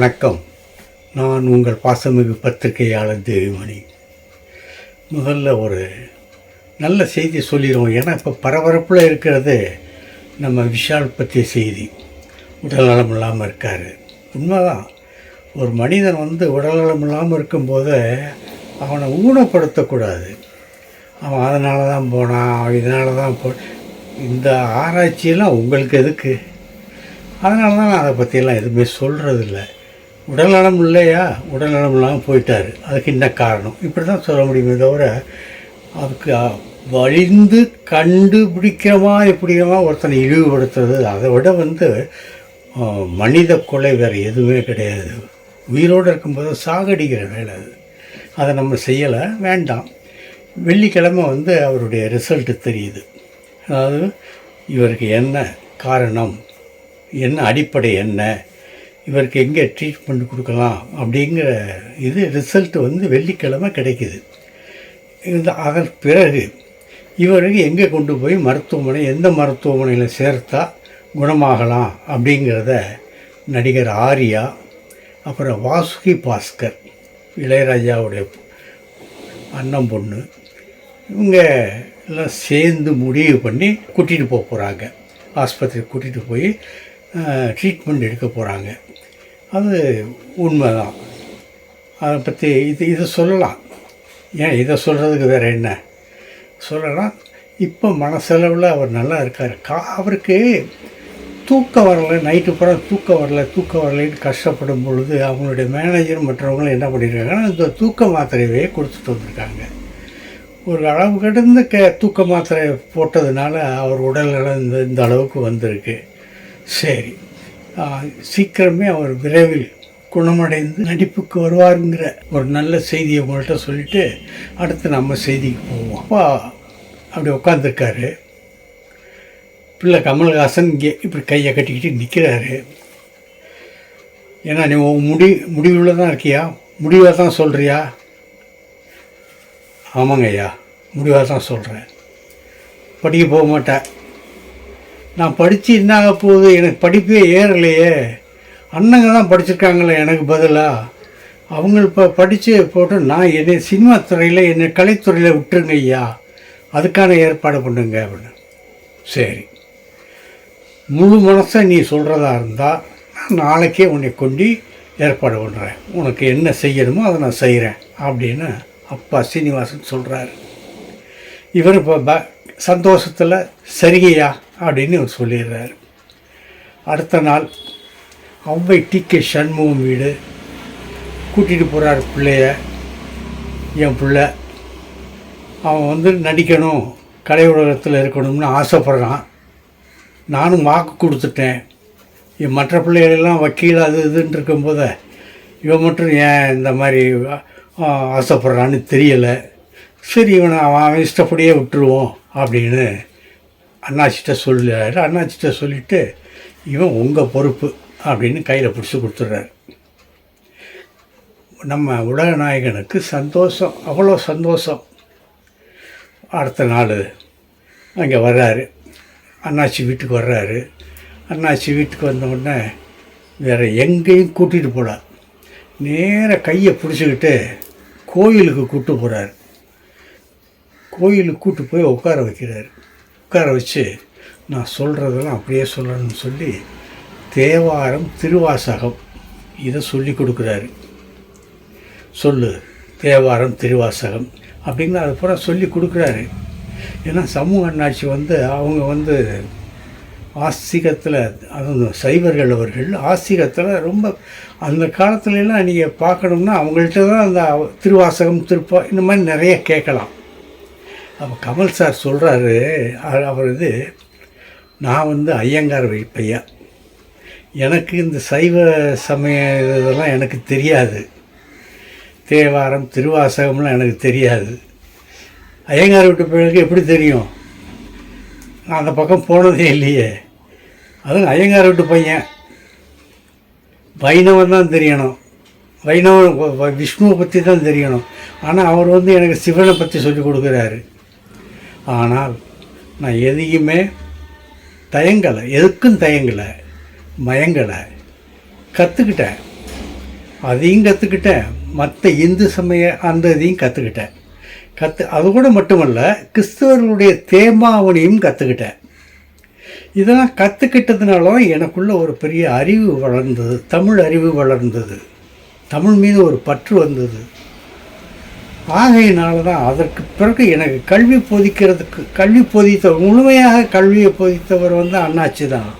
வணக்கம். நான் உங்கள் பாசமிகு பத்திரிகையாளர் தேவிமணி. முதல்ல ஒரு நல்ல செய்தி சொல்லிடுவோம். ஏன்னா இப்போ பரபரப்பில் இருக்கிறது நம்ம விஷால் பற்றிய செய்தி. உடல்நலம் இல்லாமல் இருக்கார். உண்மைதான். ஒரு மனிதன் வந்து உடல்நலம் இல்லாமல் இருக்கும்போது அவனை ஊனப்படுத்தக்கூடாது. அவன் அதனால தான் போனான் இதனால தான் போ இந்த ஆராய்ச்சியெல்லாம் உங்களுக்கு எதுக்கு? அதனால தான் நான் அதை பற்றியெல்லாம் எதுவுமே சொல்கிறதில்ல உடல்நலம் இல்லையா? உடல்நலம் இல்லாமல் போயிட்டார். அதுக்கு என்ன காரணம்? இப்படி தான் சொல்ல முடியுமே தவிர அதுக்கு வழிந்து கண்டுபிடிக்கிறமா எப்படிமா ஒருத்தனை இழிவுபடுத்துறது? அதை விட வந்து மனித கொலை வேறு எதுவுமே கிடையாது. உயிரோடு இருக்கும்போது சாகடிக்கிற வேலை அது. அதை நம்ம செய்யலை. வேண்டாம். வெள்ளிக்கிழமை வந்து அவருடைய ரிசல்ட்டு தெரியுது. அதாவது இவருக்கு என்ன காரணம்? என்ன அடிப்படை என்ன? இவருக்கு எங்கே ட்ரீட்மெண்ட் கொடுக்கலாம் அப்படிங்கிற இது ரிசல்ட்டு வந்து வெள்ளிக்கிழமை கிடைக்குது. இந்த அதன் பிறகு இவருக்கு எங்கே கொண்டு போய் மருத்துவமனை எந்த மருத்துவமனையில் சேர்த்தா குணமாகலாம் அப்படிங்கிறத நடிகர் ஆர்யா அப்புறம் வாசுகி பாஸ்கர் இளையராஜாவுடைய அண்ணன் பொண்ணு இவங்க எல்லாம் சேர்ந்து முடிவு பண்ணி கூட்டிகிட்டு போக போகிறாங்க ஆஸ்பத்திரிக்கு கூட்டிகிட்டு போய் ட்ரீட்மெண்ட் எடுக்க போகிறாங்க அது உண்மை தான் அதை பற்றி இது இதை சொல்லலாம். ஏன் இதை சொல்கிறதுக்கு வேறு என்ன? சொல்லலாம் இப்போ மனசளவில் அவர் நல்லா இருக்கார். கா அவருக்கு தூக்கம் வரல நைட்டு பூரா தூக்கம் வரல தூக்கம் வரலைன்னு கஷ்டப்படும் பொழுது அவங்களுடைய மேனேஜர் மற்றவங்களும் என்ன பண்ணியிருக்காங்கன்னா இந்த தூக்க மாத்திரையவே கொடுத்துட்டு வந்திருக்காங்க. ஒரு அளவு கடந்த க தூக்க மாத்திரை போட்டதுனால அவர் உடல் நலம் இந்த இந்த அளவுக்கு வந்திருக்கு. சரி. சீக்கிரமே அவர் விரைவில் குணமடைந்து நடிப்புக்கு வருவாருங்கிற ஒரு நல்ல செய்தியை உங்கள்கிட்ட சொல்லிட்டு அடுத்து நம்ம செய்திக்கு போவோம். அப்பா அப்படி உட்காந்துருக்காரு பிள்ளை கமல்ஹாசன் இங்கே இப்படி கையை கட்டிக்கிட்டு நிற்கிறாரு ஏன்னா நீ உன் முடி முடிவில் தான் இருக்கியா? முடிவாக தான் சொல்கிறியா ஆமாங்க ஐயா முடிவாக தான் சொல்கிறேன் படிக்க போக மாட்டேன். நான் படித்து என்ன ஆக போகுது? எனக்கு படிப்பே ஏறலையே. அண்ணங்க தான் படிச்சிருக்காங்களே எனக்கு பதிலாக அவங்க இப்போ படித்து போட்டு நான் என்னை சினிமா துறையில் என்னை கலைத்துறையில் விட்டுருங்க ஐயா. அதுக்கான ஏற்பாடு பண்ணுங்க அப்படின்னு. சரி. முழு மனசை நீ சொல்கிறதா இருந்தால் நான் நாளைக்கே உன்னை கொண்டு ஏற்பாடு பண்ணுறேன் உனக்கு என்ன செய்யணுமோ அதை நான் செய்கிறேன் அப்படின்னு அப்பா சீனிவாசன் சொல்கிறாரு இவர் இப்போ ப சந்தோஷத்தில் சரியா அப்படின்னு இவர் சொல்லிடுறாரு. அடுத்த நாள் அவ்வை டி. கே. சண்முகம் வீடு கூட்டிகிட்டு போகிறார் பிள்ளைய என் பிள்ளை. அவன் வந்து நடிக்கணும் கலை உலகத்தில் இருக்கணும்னு ஆசைப்பட்றான். நானும் வாக்கு கொடுத்துட்டேன். என் மற்ற பிள்ளைகளெல்லாம் வக்கீல் அது இதுன்னு இருக்கும்போது இவன் மட்டும் ஏன் இந்த மாதிரி ஆசைப்பட்றான்னு தெரியலை. சரி இவனை அவன் அவன் இஷ்டப்படியே விட்டுருவோம். அப்படின்னு அண்ணாச்சிட்ட சொல்லுறாரு அண்ணாச்சிட்ட சொல்லிவிட்டு இவன் உங்கள் பொறுப்பு அப்படின்னு கையில் பிடிச்சி கொடுத்துட்றாரு. நம்ம உலகநாயகனுக்கு சந்தோஷம் அவ்வளோ சந்தோஷம். அடுத்த நாள் அங்கே வர்றாரு. அண்ணாச்சி வீட்டுக்கு வர்றாரு. அண்ணாச்சி வீட்டுக்கு வந்த உடனே வேறு எங்கேயும் கூட்டிகிட்டு போகல. நேராக கையை பிடிச்சிக்கிட்டு கோயிலுக்கு கூப்பிட்டு போகிறாரு கோயிலுக்கு கூட்டு போய் உட்கார வைக்கிறாரு. உட்கார வச்சு நான் சொல்கிறதெல்லாம் அப்படியே சொல்லணும்னு சொல்லி தேவாரம் திருவாசகம் இதை சொல்லி கொடுக்குறாரு. சொல்லு தேவாரம் திருவாசகம் அப்படின்னு அதை பூரா சொல்லி கொடுக்குறாரு. ஏன்னா சமூக அண்ணாட்சி வந்து அவங்க வந்து ஆஸ்திகத்தில் அதுவும் சைவர்கள் அவர்கள் ஆஸ்திகத்தில் ரொம்ப அந்த காலத்துலலாம் நீங்கள் பார்க்கணும்னா அவங்கள்ட்ட தான் அந்த திருவாசகம் திருப்பா இந்த மாதிரி நிறைய கேட்கலாம். அப்போ கமல் சார் சொல்கிறாரு அவர் இது நான் வந்து ஐயங்கார் வைப்பையா எனக்கு இந்த சைவ சமய இதெல்லாம் எனக்கு தெரியாது. தேவாரம் திருவாசகம்லாம் எனக்கு தெரியாது. ஐயங்கார் விட்டு பிள்ளைக்கு எப்படி தெரியும்? நான் அந்த பக்கம் போனதே இல்லையே. அதுவும் ஐயங்கார் விட்டு பையன். வைணவன் தான் தெரியணும். வைணவன் விஷ்ணுவை பற்றி தான் தெரியணும். ஆனால் அவர் வந்து எனக்கு சிவனை பற்றி சொல்லி கொடுக்குறாரு. ஆனால் நான் எதையுமே தயங்கலை எதுக்கும் தயங்கலை மயங்கலை. கற்றுக்கிட்டேன் அதையும் கற்றுக்கிட்டேன் மற்ற இந்து சமய அந்த இதையும் கற்றுக்கிட்டேன் கற்று அது கூட மட்டுமல்ல கிறிஸ்தவர்களுடைய தேமாவனையும் கற்றுக்கிட்டேன் இதெல்லாம் கற்றுக்கிட்டதுனால எனக்குள்ள ஒரு பெரிய அறிவு வளர்ந்தது தமிழ் அறிவு வளர்ந்தது. தமிழ் மீது ஒரு பற்று வந்தது. ஆகையினால தான் அதற்கு பிறகு எனக்கு கல்வி போதிக்கிறதுக்கு கல்வி போதித்தவர் முழுமையாக கல்வியை போதித்தவர் வந்து அண்ணாச்சி தான்.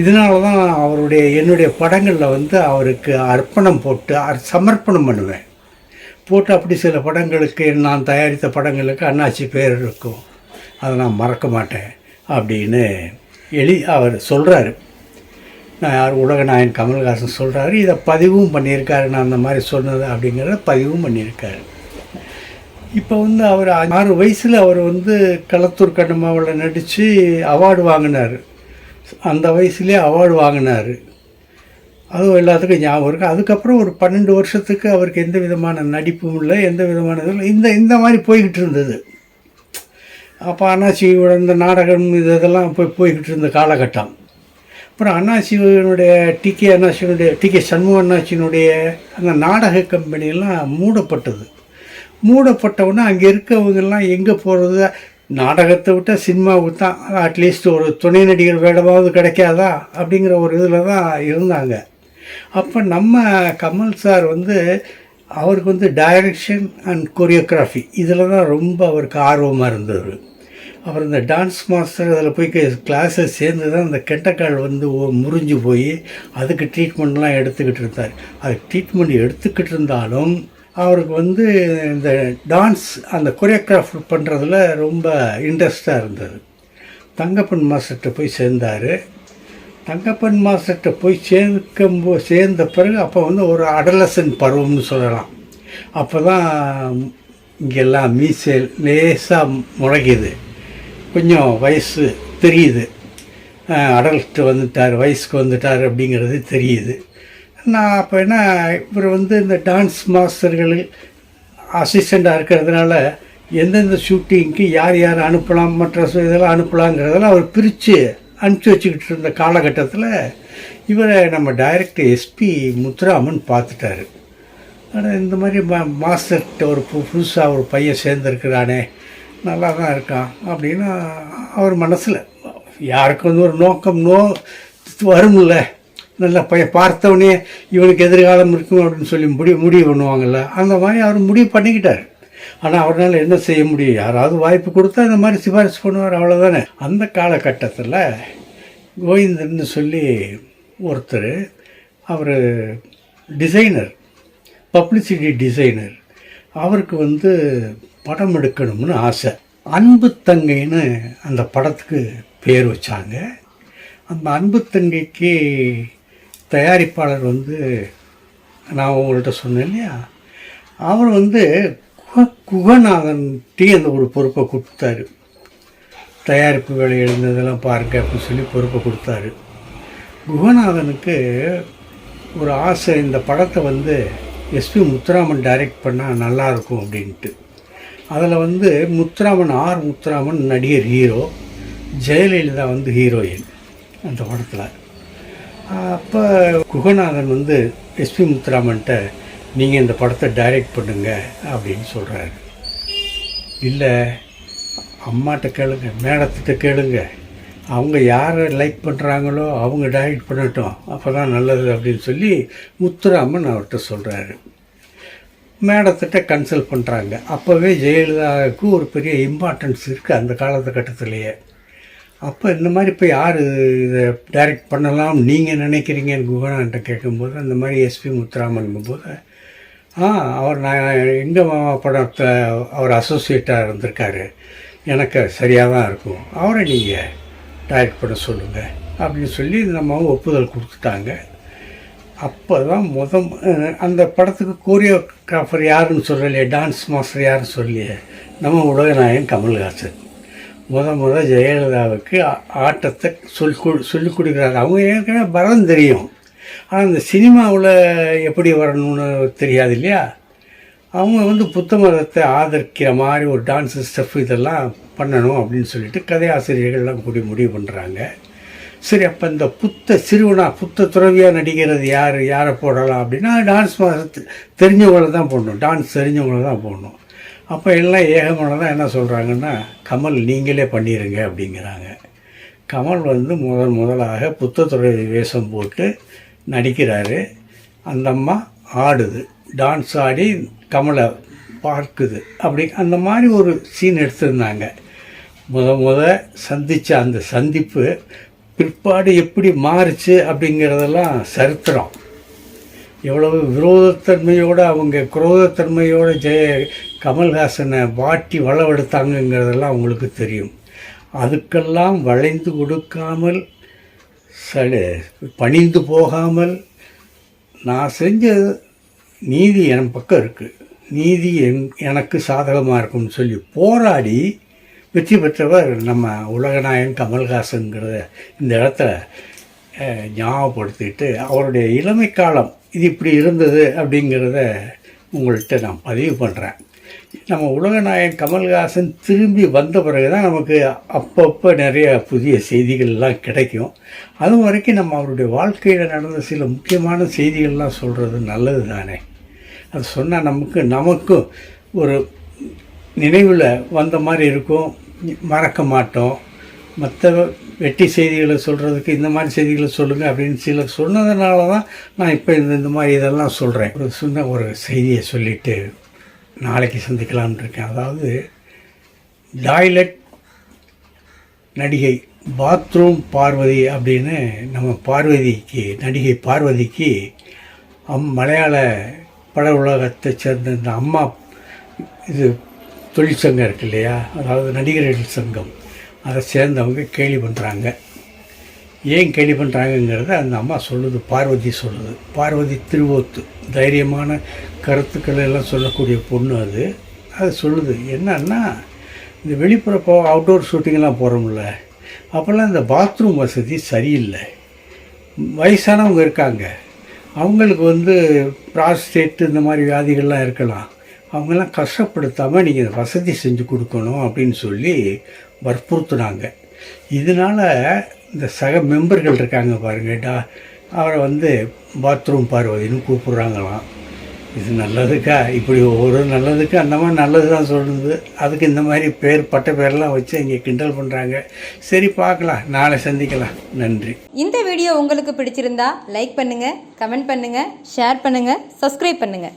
இதனால தான் அவருடைய என்னுடைய படங்களில் வந்து அவருக்கு அர்ப்பணம் போட்டு அர் சமர்ப்பணம் பண்ணுவேன். போட்டு அப்படி சில படங்களுக்கு நான் தயாரித்த படங்களுக்கு அண்ணாச்சி பேர் இருக்கும். அதை நான் மறக்க மாட்டேன் அப்படின்னு எளி அவர் சொல்கிறாரு நான் யார் உலகநாயன் கமல்ஹாசன் சொல்கிறாரு இதை பதிவும் பண்ணியிருக்காரு. நான் அந்த மாதிரி சொன்னது அப்படிங்கிறத பதிவும் பண்ணியிருக்காரு. இப்போ வந்து அவர் ஆறு வயசில் அவர் வந்து களத்தூர் கண்ணம்மாவில் நடித்து அவார்டு வாங்கினார். அந்த வயசுலேயே அவார்டு வாங்கினார். அதுவும் எல்லாத்துக்கும் ஞாபகம் இருக்குது அதுக்கப்புறம் ஒரு பன்னெண்டு வருஷத்துக்கு அவருக்கு எந்த விதமான நடிப்பும் இல்லை எந்த விதமான இதுவும் இந்த இந்த மாதிரி போய்கிட்டு இருந்தது. அப்போ அண்ணாச்சியோட இந்த நாடகம் இது இதெல்லாம் போய் போய்கிட்டு இருந்த காலகட்டம். அப்புறம் அண்ணாச்சியினுடைய டிகே அண்ணாச்சியினுடைய டிகே சண்முக அண்ணாச்சியினுடைய அந்த நாடக கம்பெனியெல்லாம் மூடப்பட்டது. மூடப்பட்டவுடனே அங்கே இருக்கவங்கெல்லாம் எங்கே போகிறது நாடகத்தை விட்டால் சினிமாவுக்கு தான் அட்லீஸ்ட் ஒரு துணை நடிகர் வேடமாவது கிடைக்காதா? அப்படிங்கிற ஒரு இதில் தான் இருந்தாங்க. அப்போ நம்ம கமல் சார் வந்து அவருக்கு வந்து டைரக்ஷன் அண்ட் கொரியோகிராஃபி இதில் தான் ரொம்ப அவருக்கு ஆர்வமாக இருந்தது. அப்புறம் இந்த டான்ஸ் மாஸ்டர் அதில் போய் கிளாஸில் சேர்ந்து தான் அந்த கெட்டக்கால் வந்து முறிஞ்சு போய் அதுக்கு ட்ரீட்மெண்ட்லாம் எடுத்துக்கிட்டு இருந்தார். அது ட்ரீட்மெண்ட் எடுத்துக்கிட்டு இருந்தாலும் அவருக்கு வந்து இந்த டான்ஸ் அந்த கொரியோகிராஃப் பண்ணுறதுல ரொம்ப இன்ட்ரெஸ்டாக இருந்தது. தங்கப்பன் மாஸ்டர்கிட்ட போய் சேர்ந்தார். தங்கப்பன் மாஸ்டர்கிட்ட போய் சேர்க்கும் போ சேர்ந்த பிறகு அப்போ வந்து ஒரு அடலசன் பருவம்னு சொல்லலாம். அப்போ தான் இங்கெல்லாம் மீசல் லேசாக முளைக்குது கொஞ்சம் வயசு தெரியுது. அடல்ட்டு வந்துட்டார் வயசுக்கு வந்துட்டார் அப்படிங்கிறது தெரியுது. நான் அப்போ என்ன இவர் வந்து இந்த டான்ஸ் மாஸ்டர்கள் அசிஸ்டண்ட்டாக இருக்கிறதுனால எந்தெந்த ஷூட்டிங்க்கு யார் யார் அனுப்பலாம் மற்ற இதெல்லாம் அனுப்பலாங்கிறதெல்லாம் அவர் பிரித்து அனுப்பிச்சி வச்சுக்கிட்டு இருந்த காலகட்டத்தில் இவரை நம்ம டைரக்டர் எஸ்பி முத்துராமன் பார்த்துட்டாரு. ஆனால் இந்த மாதிரி மா மாஸ்டர்கிட்ட ஒரு பு புதுசாக ஒரு பையன் சேர்ந்துருக்கிறானே நல்லா தான் இருக்கான் அப்படின்னு அவர் மனசில் யாருக்கு வந்து ஒரு நோக்கம் நோ வரும்ல. நல்ல பையன் பார்த்தவொடனே இவனுக்கு எதிர்காலம் இருக்கும் அப்படின்னு சொல்லி முடிவு முடிவு பண்ணுவாங்கள்ல அந்த மாதிரி அவர் முடிவு பண்ணிக்கிட்டார். ஆனால் அவரால் என்ன செய்ய முடியும்? யாராவது வாய்ப்பு கொடுத்தா இந்த மாதிரி சிபாரிசு பண்ணுவார் அவ்வளோதானே அந்த காலகட்டத்தில் கோவிந்தன்னு சொல்லி ஒருத்தர் அவர் டிசைனர் பப்ளிசிட்டி டிசைனர் அவருக்கு வந்து படம் எடுக்கணும்னு ஆசை. அன்பு தங்கைன்னு அந்த படத்துக்கு பேர் வச்சாங்க. அந்த அன்பு தங்கைக்கு தயாரிப்பாளர் வந்து நான் உங்கள்கிட்ட சொன்னேன் இல்லையா? அவர் வந்து குகநாதன் டீ அந்த ஒரு பொறுப்பை கொடுத்தாரு. தயாரிப்பு வேலை எழுந்ததெல்லாம் பாருங்க அப்படின்னு சொல்லி பொறுப்பை கொடுத்தாரு. குகநாதனுக்கு ஒரு ஆசை இந்த படத்தை வந்து எஸ்பி முத்துராமன் டைரக்ட் பண்ணால் நல்லாயிருக்கும் அப்படின்ட்டு. அதில் வந்து முத்துராமன் ஆர் முத்துராமன் நடிகர் ஹீரோ ஜெயலலிதா வந்து ஹீரோயின் அந்த படத்தில். அப்போ குகநாதன் வந்து எஸ்பி முத்துராமன்ட்ட நீங்கள் இந்த படத்தை டைரக்ட் பண்ணுங்க அப்படின்னு சொல்கிறாரு இல்லை அம்மாட்ட கேளுங்க மேடத்திட்ட கேளுங்க. அவங்க யாரை லைக் பண்ணுறாங்களோ அவங்க டைரக்ட் பண்ணட்டும். அப்போ தான் நல்லது அப்படின்னு சொல்லி முத்துராமன் அவர்கிட்ட சொல்கிறாரு மேடத்திட்ட கன்சல்ட் பண்ணுறாங்க அப்போவே ஜெயலலிதாவுக்கு ஒரு பெரிய இம்பார்ட்டன்ஸ் இருக்குது அந்த காலகட்டத்திலேயே. அப்போ இந்த மாதிரி இப்போ யார் இதை டைரக்ட் பண்ணலாம்? நீங்கள் நினைக்கிறீங்கன்னு குகனான்ட்ட கேட்கும்போது அந்த மாதிரி எஸ்பி முத்துராமன் போது ஆ அவர் நான் எங்கள் மாமா படத்தை அவர் அசோசியேட்டாக இருந்திருக்காரு. எனக்கு சரியாக தான் இருக்கும். அவரை நீங்கள் டைரக்ட் பண்ண சொல்லுங்கள் அப்படின்னு சொல்லி நம்ம ஒப்புதல் கொடுத்துட்டாங்க. அப்போ தான் முத அந்த படத்துக்கு கோரியோகிராஃபர் யாருன்னு சொல்லலையே டான்ஸ் மாஸ்டர் யாருன்னு சொல்லலையே நம்ம உலகநாயகன் கமல்ஹாசன். முத முத ஜெயலலிதாவுக்கு ஆட்டத்தை சொல்லி கொடு சொல்லிக் கொடுக்குறாரு. அவங்க ஏற்கனவே பரம் தெரியும். ஆனால் இந்த சினிமாவில் எப்படி வரணும்னு தெரியாது இல்லையா? அவங்க வந்து புத்த மதத்தை ஆதரிக்கிற மாதிரி ஒரு டான்ஸு ஸ்டெப் இதெல்லாம் பண்ணணும் அப்படின்னு சொல்லிட்டு கதையாசிரியர்கள்லாம் கூடி முடிவு பண்ணுறாங்க சரி அப்போ இந்த புத்த சிறுவனா புத்த துறவியாக நடிக்கிறது யார்? யாரை போடலாம் அப்படின்னா டான்ஸ் மாஸ்டர் தெரிஞ்சவங்கள தான் போடணும். டான்ஸ் தெரிஞ்சவங்கள தான் போடணும். அப்போ எல்லாம் ஏகமானதாக என்ன சொல்கிறாங்கன்னா கமல் நீங்களே பண்ணிடுங்க அப்படிங்கிறாங்க. கமல் வந்து முதல் முதலாக புத்த வேஷம் போட்டு நடிக்கிறாரு. அந்த அம்மா ஆடுது. டான்ஸ் ஆடி கமலை பார்க்குது. அப்படி அந்த மாதிரி ஒரு சீன் எடுத்திருந்தாங்க. முத முத சந்தித்த அந்த சந்திப்பு பிற்பாடு எப்படி மாறுச்சு அப்படிங்கிறதெல்லாம் சரித்திரம். எவ்வளவு விரோதத்தன்மையோடு அவங்க குரோதத்தன்மையோடு ஜெய கமல்ஹாசனை வாட்டி வளவெடுத்தாங்கங்கிறதெல்லாம் அவங்களுக்கு தெரியும். அதுக்கெல்லாம் வளைந்து கொடுக்காமல் சடு பணிந்து போகாமல் நான் செஞ்ச நீதி என் பக்கம் இருக்குது நீதி என் எனக்கு சாதகமாக இருக்கும்னு சொல்லி போராடி வெற்றி பெற்றவர் நம்ம உலகநாயகன் கமல்ஹாசனுங்கிறத இந்த இடத்துல ஞாபகப்படுத்திட்டு அவருடைய இளமை காலம் இது இப்படி இருந்தது அப்படிங்கிறத உங்கள்கிட்ட நான் பதிவு பண்ணுறேன் நம்ம உலகநாயகன் கமல்ஹாசன் திரும்பி வந்த பிறகு தான் நமக்கு அப்பப்போ நிறைய புதிய செய்திகள்லாம் கிடைக்கும். அது வரைக்கும் நம்ம அவருடைய வாழ்க்கையில் நடந்த சில முக்கியமான செய்திகள்லாம் சொல்கிறது நல்லது தானே அது சொன்னால் நமக்கு நமக்கும் ஒரு நினைவில் வந்த மாதிரி இருக்கும். மறக்க மாட்டோம். மற்ற வெட்டி செய்திகளை சொல்கிறதுக்கு இந்த மாதிரி செய்திகளை சொல்லுங்கள் அப்படின்னு சிலர் சொன்னதுனால தான் நான் இப்போ இந்த இந்த மாதிரி இதெல்லாம் சொல்கிறேன் ஒரு சின்ன ஒரு செய்தியை சொல்லிவிட்டு நாளைக்கு சந்திக்கலாம்னு இருக்கேன். அதாவது டாய்லெட் நடிகை பாத்ரூம் பார்வதி அப்படின்னு நம்ம பார்வதிக்கு நடிகை பார்வதிக்கு அம் மலையாள பட உலகத்தை சேர்ந்த இந்த அம்மா இது தொழிற்சங்கம் இருக்கு இல்லையா? அதாவது நடிகர்கள் சங்கம். அதை சேர்ந்தவங்க கேலி பண்ணுறாங்க ஏன் கேலி பண்ணுறாங்கங்கிறத அந்த அம்மா சொல்லுது பார்வதி சொல்லுது. பார்வதி திருவோத்து தைரியமான கருத்துக்கள் எல்லாம் சொல்லக்கூடிய பொண்ணு அது. அது சொல்லுது என்னன்னா இந்த வெளிப்புற போ அவுட்டோர் ஷூட்டிங்கெல்லாம் போகிறோம்ல அப்போல்லாம் இந்த பாத்ரூம் வசதி சரியில்லை. வயசானவங்க இருக்காங்க. அவங்களுக்கு வந்து ப்ராஸ்டேட் இந்த மாதிரி வியாதிகள்லாம் இருக்கலாம். அவங்கெல்லாம் கஷ்டப்படுத்தாமல் நீங்கள் வசதி செஞ்சு கொடுக்கணும் அப்படின்னு சொல்லி வற்புறுத்துனாங்க. இதனால் இந்த சக மெம்பர்கள் இருக்காங்க பாருங்க. டா அவரை வந்து பாத்ரூம் பார்வதின்னு கூப்பிட்றாங்களாம். இது நல்லதுக்கா? இப்படி ஒவ்வொரு நல்லதுக்கு அந்த மாதிரி நல்லது தான் சொல்லுது. அதுக்கு இந்த மாதிரி பேர் பட்ட பேர்லாம் வச்சு இங்கே கிண்டல் பண்ணுறாங்க சரி பார்க்கலாம். நாளை சந்திக்கலாம். நன்றி. இந்த வீடியோ உங்களுக்கு பிடிச்சிருந்தா லைக் பண்ணுங்கள் கமெண்ட் பண்ணுங்கள் ஷேர் பண்ணுங்கள் சப்ஸ்கிரைப் பண்ணுங்கள்